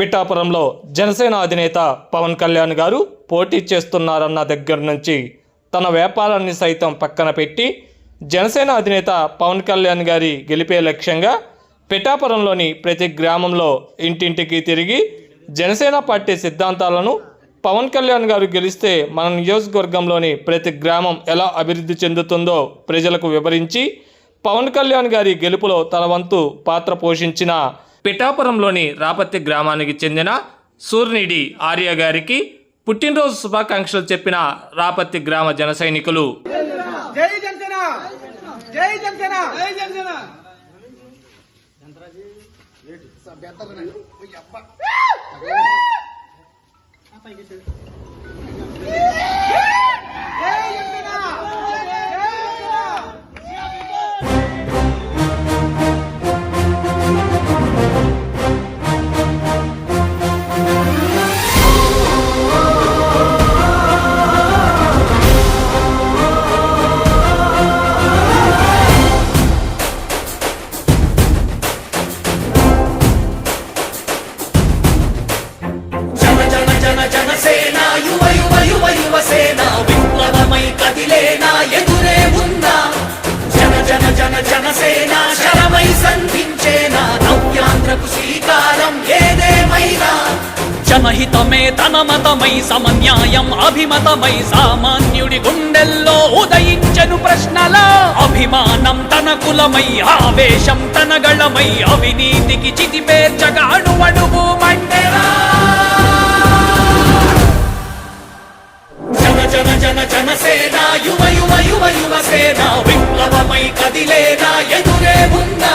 పిఠాపురంలో జనసేన అధినేత పవన్ కళ్యాణ్ గారు పోటీ చేస్తున్నారన్న దగ్గర నుంచి తన వ్యాపారాన్ని సైతం పక్కన పెట్టి జనసేన అధినేత పవన్ కళ్యాణ్ గారి గెలిపే లక్ష్యంగా పిఠాపురంలోని ప్రతి గ్రామంలో ఇంటింటికి తిరిగి జనసేన పార్టీ సిద్ధాంతాలను పవన్ కళ్యాణ్ గారు గెలిస్తే మన నియోజకవర్గంలోని ప్రతి గ్రామం ఎలా అభివృద్ధి చెందుతుందో ప్రజలకు వివరించి పవన్ కళ్యాణ్ గారి గెలుపులో తన వంతు పాత్ర పోషించిన పిఠాపురంలోని రాపత్తి గ్రామానికి చెందిన సూర్నిడి ఆర్య గారికి పుట్టినరోజు శుభాకాంక్షలు చెప్పిన రాపత్తి గ్రామ జన సైనికులు. జై జనసేన! జై జనసేన! జై జనసేన! జై జన సమమతమై సమన్యాయం అభిమతమై సామాన్యుడి గుండెల్లో ఉదయించను ప్రశ్నల. అభిమానం తన కులమై ఆవేశం తన గళమై అవినీతికి చితిపేర్చగా అణువణువు మండెరా జన జన జన జనసేన యువ యువ యువ యువసేన విప్లవమై కదిలేనా ఎదురే ఉందా?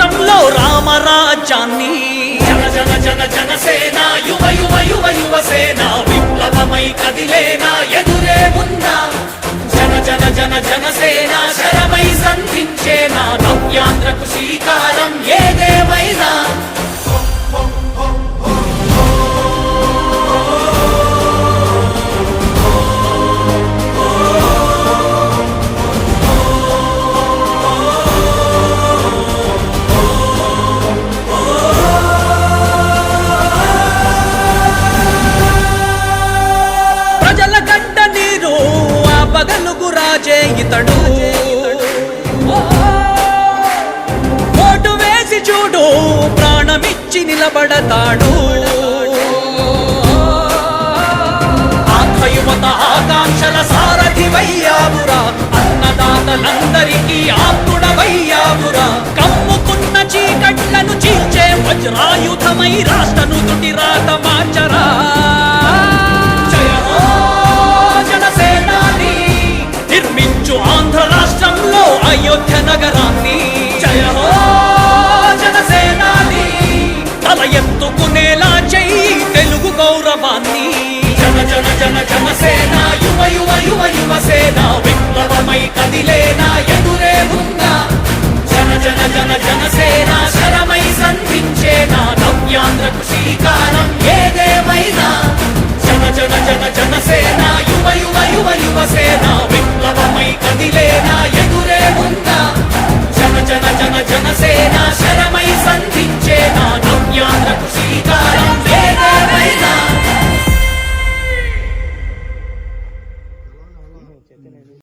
రాష్ట్రంలో రామరాజ్యాన్ని. జన జన జన జనసేన యువ యువ యువ యువసేన విప్లవమై కదిలేనా ఎదురే ఉన్నా జన జన జన జనసేన శరమై సంధించేనా నవ్యాంధ్రకు శ్రీకారం ఏదేమైనా రాజే ఇతడు ఓటు వేసి చూడు ప్రాణమిచ్చి నిలబడతాడు. ఆంధ్ర యువత ఆకాంక్షల సారథివయ్యావురా అన్నదాతలందరికీ